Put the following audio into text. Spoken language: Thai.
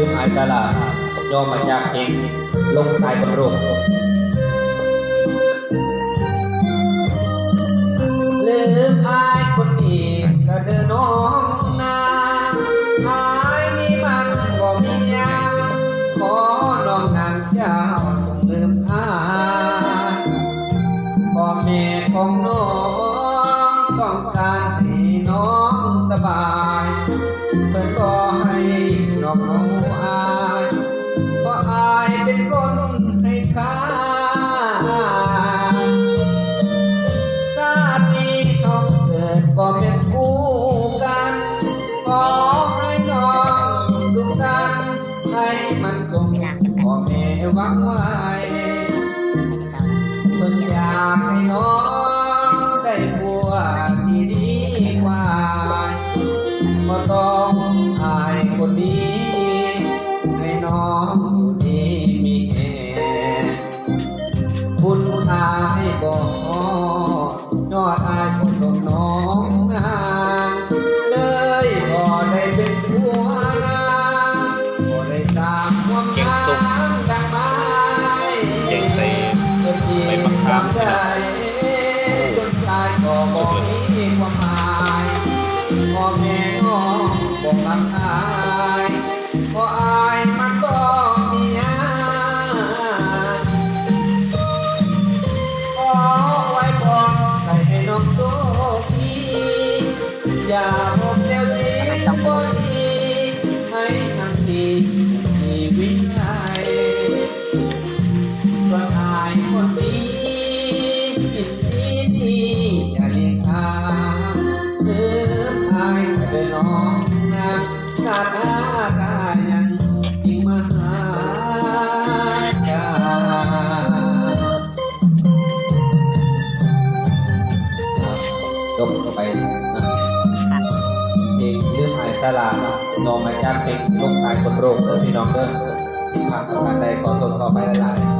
ลืมหายสาลาย่อมาจากเพลงลงตายบนโรคลืมอายคนนี้ก็เดินน้องนาอายนี่มันก็มียังขอน้องนางเจ้า องเอาอายก็อายเป็นคนให้ค่าชาตินี้ต้องเกิดก็เป็นคู่กันขอให้น้องทุกท่านให้มันสมพ่อแม่หวังไว้ อายคนลงน้องนางเลยบ่ได้เป็นผัวนางบ่ได้ตามความเก่งสุดหางดังไม้เก่งใส่ใบมะขามจนตายก็บอกมีความหมายพ่อแม่น้องบอกลำอายเพราะอายมัน อย่าพบเดียวสิบ่ดีให้ทั้งทีชีวิตไทยส่วนอายคนนี้ผิดที่ที่อย่าเลียกอาเดิมอายเดินน้องนะชาน้ากา ลาเนาะน้องมาจากเป็นลูกตายคนโรคเออพี่น้องเด้อที่ผ่างประการใดขอตนต่อไปหลาย